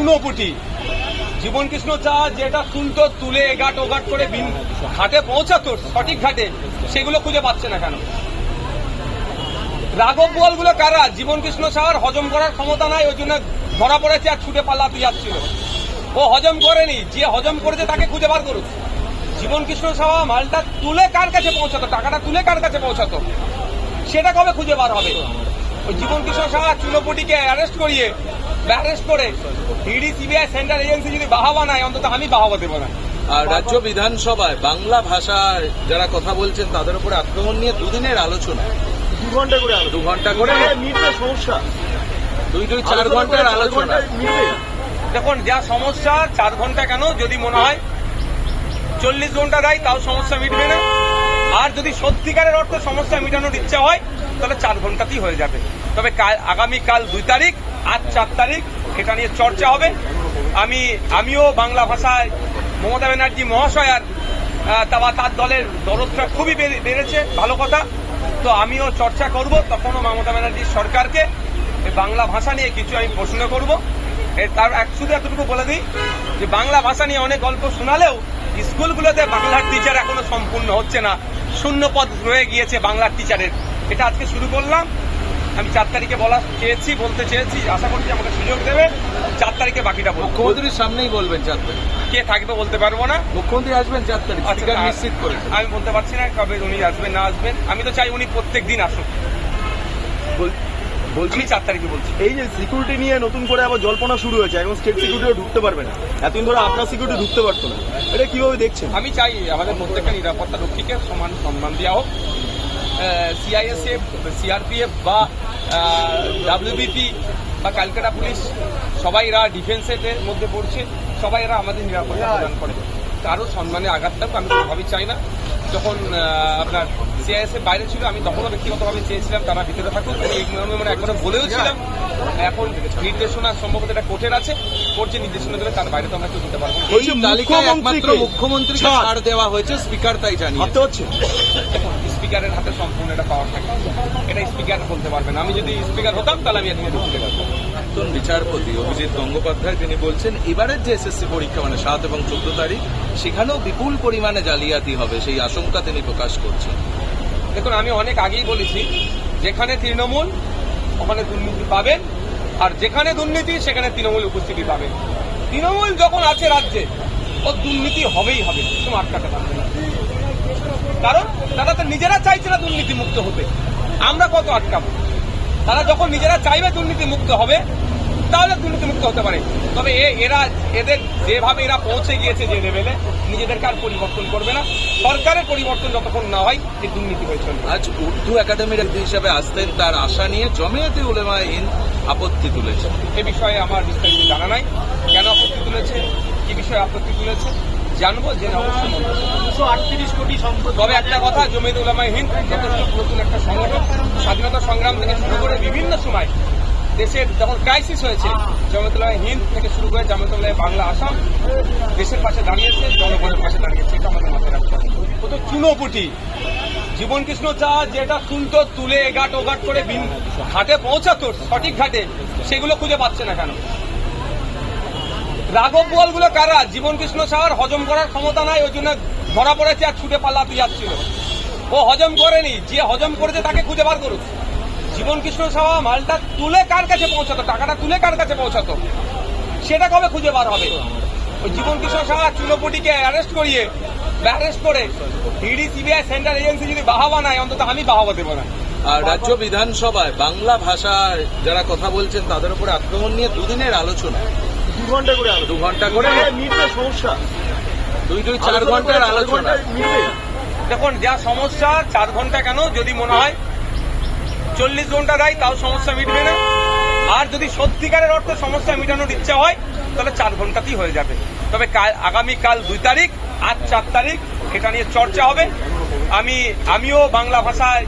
চুনোপুটি জীবন কৃষ্ণ চা যেটা তুলতো তুলে এগাট ওগাট করে ঘাটে পৌঁছাতো, সঠিক ঘাটে, সেগুলো খুঁজে পাচ্ছে না কেন? রাঘব বোয়ালগুলো কারা? জীবন কৃষ্ণ সাহার হজম করার ক্ষমতা নাই, ওই জন্য ধরা পড়েছে আর ছুটে পালাতে যাচ্ছিল। ও হজম করেনি, যে হজম করেছে তাকে খুঁজে বার করুক। জীবন কৃষ্ণ সাহা মালটা তুলে কার কাছে পৌঁছাতো? টাকাটা তুলে কার কাছে পৌঁছাতো? সেটা কবে খুঁজে বার হবে? ওই জীবন কৃষ্ণ সাহা চুনোপুটিকে অ্যারেস্ট করিয়ে অ্যারেস্ট করে ইডি সিবিআই সেন্ট্রাল এজেন্সি যদি বাহাবা নাই অন্তত আমি বাহাবা দেবো না। আর রাজ্য বিধানসভায় বাংলা ভাষার যারা কথা বলছেন তাদের উপরে আক্রমণ নিয়ে দুদিনের আলোচনা। দু ঘণ্টা করে দু ঘণ্টা করে মিটবে সমস্যা। দুই দুই চার ঘণ্টার আলোচনা। দেখুন যা সমস্যা চার ঘণ্টা কেন? যদি মনে হয় চল্লিশ ঘণ্টা দেয় তাও সমস্যা মিটবে না। আর যদি সত্যিকারের অর্থে সমস্যা মেটানোর ইচ্ছা হয় তাহলে চার ঘন্টাতেই হয়ে যাবে। তবে কাল আগামীকাল দুই তারিখ আজ চার তারিখ এটা নিয়ে চর্চা হবে। আমি আমিও বাংলা ভাষায় মমতা ব্যানার্জি মহাশয়ার আহ, তা বা তার দলের দরদটা খুবই বেড়ে- বেড়েছে ভালো কথা। তো আমিও চর্চা করব তখনও মমতা ব্যানার্জির সরকারকে। বাংলা ভাষা নিয়ে কিছু আমি প্রশ্ন করব। তার এক শুধু এতটুকু বলে দিই যে বাংলা ভাষা নিয়ে অনেক গল্প শোনালেও স্কুলগুলোতে বাংলার টিচার এখনও সম্পূর্ণ হচ্ছে না। শূন্য পদ রয়ে গিয়েছে বাংলার টিচারের এটা আজকে শুরু করলাম। আমি চার তারিখে বলা চেয়েছি বলতে চেয়েছি আশা করছি আমাকে সুযোগ দেবে। চার তারিখে বাকিটা বলব। মুখ্যমন্ত্রীর সামনেই বলবেন চার তারিখ। কে থাকবে বলতে পারব না। মুখ্যমন্ত্রী আসবেন চার তারিখ আচ্ছা, নিশ্চিত করে আমি বলতে পারছি না কবে উনি আসবেন না আসবেন। আমি তো চাই উনি প্রত্যেক দিন আসুন বল- বলছি? চার তারিখে বলছি। এই যে সিকিউরিটি নিয়ে নতুন করে আবার জল্পনা শুরু হয়েছে এখন স্টেট সিকিউরিটিও ঢুকতে পারবে না। এতদিন ধরে আপনার সিকিউরিটি ঢুকতে পারতো না। এটা কীভাবে দেখছেন? আমি চাই আমাদের প্রত্যেকটা নিরাপত্তা রক্ষীকে সমান সম্মান দেওয়া হোক। সিআইএসএফ সিআরপিএফ বা ডাব্লিউবিপি বা ক্যালকাটা পুলিশ সবাই এরা ডিফেন্সের মধ্যে পড়ছে, সবাই এরা আমাদের নিরাপত্তা প্রদান করে। কারও সম্মানে আঘাতটাও আমি কোনোভাবেই চাই না। যখন আপনার সিআইএসএফ বাইরে ছিল আমি তখনও ব্যক্তিগতভাবে চেয়েছিলাম তারা ভিতরে থাকুক। আমি মানে একবার বলেও ছিলাম এখন নির্দেশনা সম্ভবত এটা কোর্টের আছে কোর্ট যে নির্দেশনা দেবে তার বাইরে তো আমরা কেউ দিতে পারব মুখ্যমন্ত্রীকে মুখ্যমন্ত্রীকে ছাড়। দেওয়া হয়েছে স্পিকার তাই জানিয়ে স্পিকারের হাতে সম্পূর্ণ এটা পাওয়ার থাকে। এটা স্পিকার বলতে পারবেন আমি যদি স্পিকার হতাম তাহলে আমি এখানে ঢুকতে পারতাম। প্রাক্তন বিচারপতি অভিজিৎ গঙ্গোপাধ্যায় তিনি বলছেন এবারের যে এসএসসি পরীক্ষা মানে সাত এবং চোদ্দ তারিখ সেখানেও বিপুল পরিমাণে জালিয়াতি হবে। সেই আশঙ্কা তিনি প্রকাশ করছেন। দেখুন, আমি অনেক আগেই বলেছি, যেখানে তৃণমূল, ওখানে দুর্নীতি পাবেন, আর যেখানে দুর্নীতি, সেখানে তৃণমূল উপস্থিতি পাবেন। তৃণমূল যখন আছে রাজ্যে, ও দুর্নীতি হবেই হবে তুমি আটকাতে পারবে না। কারণ, তারা তো নিজেরা চাইছে না দুর্নীতি মুক্ত হতে। আমরা কত আটকাবো? তারা যখন নিজেরা চাইবে দুর্নীতি মুক্ত হবে তাহলে দুর্নীতি মুক্ত হতে পারে। তবে এ- এরা এদের যেভাবে এরা পৌঁছে গিয়েছে যে লেভেলে নিজেদেরকে আর পরিবর্তন করবে না। সরকারের পরিবর্তন যতক্ষণ না হয় এই দুর্নীতি হয়ে চলবে। আজ উর্দু একাডেমির একটি হিসাবে আসতেন তার আশা নিয়ে জমিয়তে উলেমায় হিন্দ আপত্তি তুলেছে এ বিষয়ে আমার বিস্তারিত জানা নাই। কেন আপত্তি তুলেছে কি বিষয়ে আপত্তি তুলেছে জানব যে অবশ্যই দুশো আটত্রিশ কোটি সম্পদ তবে একটা কথা জমিয়ত উলামায়ে হিন্দ যথেষ্ট নতুন একটা সংগঠন। স্বাধীনতা সংগ্রাম থেকে শুরু করে বিভিন্ন সময় দেশের যখন ক্রাইসিস হয়েছে জমিয়ত উলামায়ে হিন্দ থেকে শুরু করে জমিয়ত উলামায়ে বাংলা আসাম দেশের পাশে দাঁড়িয়েছে জনগণের পাশে দাঁড়িয়েছে এটা আমাদের মাথায় রাখতে হবে। ও তো চুনোপুটি। জীবন কৃষ্ণ চা যেটা তুলতো তুলে এগাট ওগাট করে ঘাটে পৌঁছাতো সঠিক ঘাটে সেগুলো খুঁজে পাচ্ছে না কেন? রাঘব বোয়ালগুলো কারা? জীবন কৃষ্ণ সাহার হজম করার ক্ষমতা নাই ওই জন্য ধরা পড়েছে আর ছুটে পাল্লা পালাতে যাচ্ছিল। ও হজম করেনি যে হজম করেছে তাকে খুঁজে বার করুক। জীবন কৃষ্ণ সাহা মালটা তুলে কার কাছে পৌঁছাতো? টাকাটা তুলে কার কাছে পৌঁছাতো? সেটা কবে খুঁজে বার হবে? ওই জীবন কৃষ্ণ সাহা চুনোপুটিকে অ্যারেস্ট করিয়ে অ্যারেস্ট করে ইডি সিবিআই সেন্ট্রাল এজেন্সি যদি বাহাবা নাই অন্তত আমি বাহাবা দেবো না। আর রাজ্য বিধানসভায় বাংলা ভাষায় যারা কথা বলছেন তাদের উপরে আক্রমণ নিয়ে দুদিনের আলোচনা। দু ঘণ্টা করে আলোচনা। দু ঘণ্টা করে মিটবে সমস্যা। দুই দুই চার ঘণ্টার আলোচনা। দেখুন যা সমস্যা চার ঘণ্টা কেন? যদি মনে হয় চল্লিশ ঘণ্টা দেয় তাও সমস্যা মিটবে না। আর যদি সত্যিকারের অর্থে সমস্যা মেটানোর ইচ্ছা হয় তাহলে চার ঘন্টাতেই হয়ে যাবে। তবে কাল আগামীকাল দুই তারিখ আজ চার তারিখ এটা নিয়ে চর্চা হবে। আমি আমিও বাংলা ভাষায়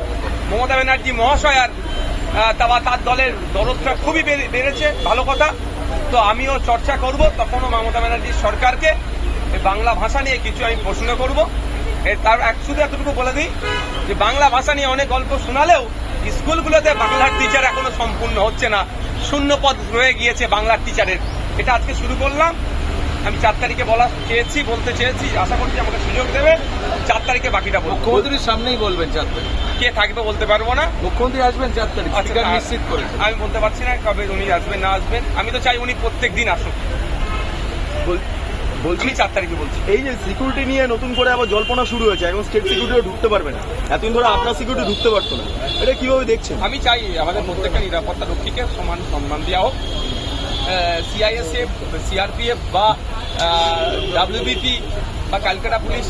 মমতা ব্যানার্জি মহাশয়ার আহ, তা তার দলের দরদটা খুবই বেড়ে- বেড়েছে ভালো কথা। তো আমিও চর্চা করব তখনও মমতা ব্যানার্জির সরকারকে। বাংলা ভাষা নিয়ে কিছু আমি প্রশ্ন করব। তার এক শুধু এতটুকু বলে দিই যে বাংলা ভাষা নিয়ে অনেক গল্প শোনালেও স্কুলগুলোতে বাংলার টিচার এখনও সম্পূর্ণ হচ্ছে না। শূন্য পদ রয়ে গিয়েছে বাংলার টিচারের এটা আজকে শুরু করলাম। আমি চার তারিখে বলা চেয়েছি বলতে চেয়েছি আশা করছি আমাকে সুযোগ দেবে। চার তারিখে বাকিটা বলব। মুখ্যমন্ত্রীর সামনেই বলবেন চার তারিখ। কে থাকবে বলতে পারব না। মুখ্যমন্ত্রী আসবেন চার তারিখ আচ্ছা, নিশ্চিত করে আমি বলতে পারছি না কবে উনি আসবেন না আসবেন। আমি তো চাই উনি প্রত্যেক দিন আসুক। বল- বলছি চার তারিখে বলছি। এই যে সিকিউরিটি নিয়ে নতুন করে আবার জল্পনা শুরু হয়েছে এখন স্টেট সিকিউরিটিও ঢুকতে পারবে না। এতদিন ধরে আপনার সিকিউরিটি ঢুকতে পারতো না। এটা কীভাবে দেখছেন? আমি চাই আমাদের প্রত্যেকটা নিরাপত্তা রক্ষীকে সমান সম্মান দেওয়া হোক। সিআইএসএফ সিআরপিএফ বা ডাব্লিউবিপি বা ক্যালকাটা পুলিশ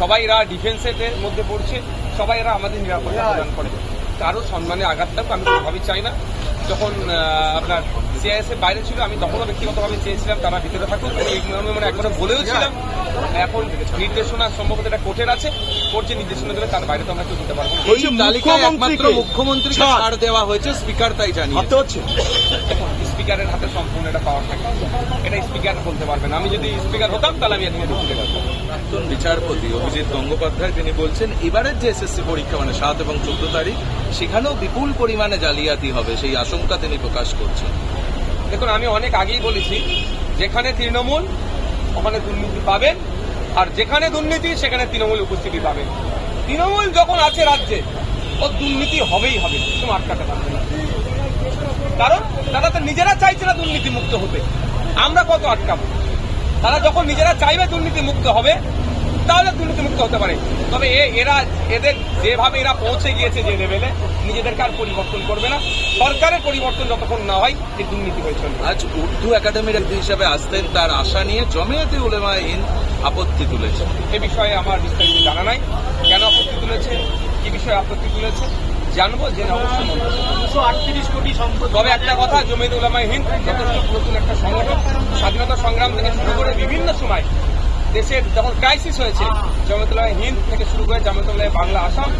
সবাই এরা ডিফেন্সের মধ্যে পড়ছে। সবাই এরা আমাদের নিরাপত্তা প্রদান করে। কারও সম্মানে আঘাত থাকুক আমি কোনোভাবেই চাই না। যখন আহ, আপনার সিআইএসএফ বাইরে ছিল আমি তখনও ব্যক্তিগতভাবে চেয়েছিলাম তারা ভিতরে থাকুক। আমি মানে একবারও বলেও ছিলাম এখন নির্দেশনা সম্ভবত এটা কোর্টের আছে। কোর্ট যে নির্দেশনা দেবে তার বাইরে তো আমরা কেউ দিতে পারব না। এই তালিকায় একমাত্র মুখ্যমন্ত্রীকে মুখ্যমন্ত্রীকে ছাড়। দেওয়া হয়েছে স্পিকার তাই ভাবতে হচ্ছে স্পিকারের হাতে সম্পূর্ণ এটা পাওয়ার থাকে। এটা স্পিকার বলতে পারবেন আমি যদি স্পিকার হতাম তাহলে আমি এখানে ঢুকতে পারতাম। প্রাক্তন বিচারপতি অভিজিৎ গঙ্গোপাধ্যায়, তিনি বলছেন, এবারের যে এসএসসি পরীক্ষা মানে সাত এবং চোদ্দ তারিখ, সেখানেও বিপুল পরিমাণে জালিয়াতি হবে, সেই আশঙ্কা তিনি প্রকাশ করছেন। দেখুন, আমি অনেক আগেই বলেছি, যেখানে তৃণমূল, ওখানে দুর্নীতি পাবেন, আর যেখানে দুর্নীতি, সেখানে তৃণমূল উপস্থিতি পাবেন। তৃণমূল যখন আছে রাজ্যে, ও দুর্নীতি হবেই হবে তুমি আটকাতে পারবে না। কারণ তারা তো নিজেরা চাইছে না দুর্নীতি মুক্ত হতে। আমরা কত আটকাবো? তারা যখন নিজেরা চাইবে দুর্নীতি মুক্ত হবে তাহলে দুর্নীতি মুক্ত হতে পারে। তবে এরা এদের যেভাবে এরা পৌঁছে গিয়েছে যে লেভেলে নিজেদেরকে আর পরিবর্তন করবে না। সরকারের পরিবর্তন যতক্ষণ না হয় এই দুর্নীতি হয়ে চলবে। আজ উর্দু একাডেমির একটি হিসাবে আসতেন তার আশা নিয়ে জমিয়তে উলেমায় হিন্দ আপত্তি তুলেছে এ বিষয়ে আমার বিস্তারিত জানা নাই। কেন আপত্তি তুলেছে কি বিষয়ে আপত্তি তুলেছে জানব। দুশো কোটি তবে একটা কথা জমিয়ত উলামায়ে হিন্দ যথেষ্ট নতুন একটা সংগঠন স্বাধীনতা সংগ্রাম থেকে শুরু করে বিভিন্ন সময় দেশের যখন ক্রাইসিস হয়েছে জমিয়ত উলামায়ে হিন্দ থেকে শুরু করে জমিয়ত উলামায়ে বাংলা আসাম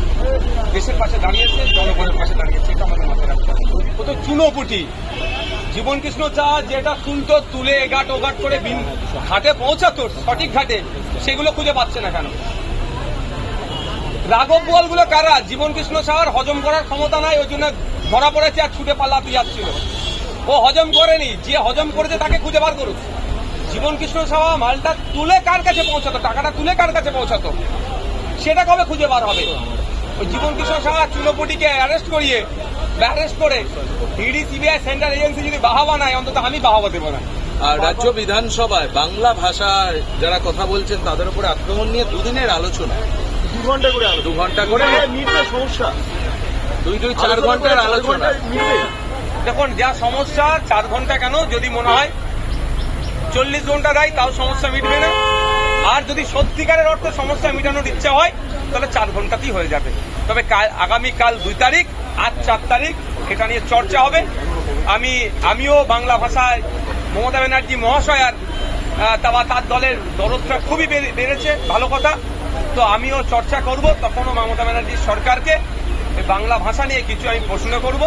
দেশের পাশে দাঁড়িয়েছে জনগণের পাশে দাঁড়িয়েছে এটা আমাদের মাথায় রাখতে হবে। ও তো চুনোপুটি। জীবন কৃষ্ণ চা যেটা তুলতো তুলে এগাট ওগাট করে ঘাটে পৌঁছাতো সঠিক ঘাটে সেগুলো খুঁজে পাচ্ছে না কেন? রাঘব বোয়ালগুলো কারা? জীবন কৃষ্ণ সাহার হজম করার ক্ষমতা নাই, ওই জন্য ধরা পড়েছে আর ছুটে পাল্লাতে যাচ্ছিল। ও হজম করেনি, যে হজম করেছে তাকে খুঁজে বার করুক। জীবন কৃষ্ণ সাহা মালটা তুলে কার কাছে পৌঁছাতো? টাকাটা তুলে কার কাছে পৌঁছাতো? সেটা কবে খুঁজে বার হবে? ওই জীবন কৃষ্ণ সাহা চুনোপটিকে অ্যারেস্ট করিয়ে অ্যারেস্ট করে ইডি সিবিআই সেন্ট্রাল এজেন্সি যদি বাহাবা নাই, অন্তত আমি বাহাবা দেবো না। আর রাজ্য বিধানসভায় বাংলা ভাষায় যারা কথা বলছেন, তাদের উপরে আক্রমণ নিয়ে দুদিনের আলোচনা। ঘণ্টা করে দু ঘণ্টা করে মিটবে সমস্যা। দুই দুই চার ঘণ্টার আলোচনা। দেখুন যা সমস্যা চার ঘণ্টা কেন যদি মনে হয় চল্লিশ ঘণ্টা দেয় তাও সমস্যা মিটবে না। আর যদি সত্যিকারের অর্থে সমস্যা মেটানোর ইচ্ছা হয় তাহলে চার ঘন্টাতেই হয়ে যাবে। তবে কাল আগামীকাল দুই তারিখ আজ চার তারিখ এটা নিয়ে চর্চা হবে। আমি আমিও বাংলা ভাষায় মমতা ব্যানার্জি মহাশয়ার তা বা তার দলের দরদটা খুবই বেড়েছে ভালো কথা। তো আমিও চর্চা করব তখনও মমতা ব্যানার্জির সরকারকে। বাংলা ভাষা নিয়ে কিছু আমি প্রশ্ন করব।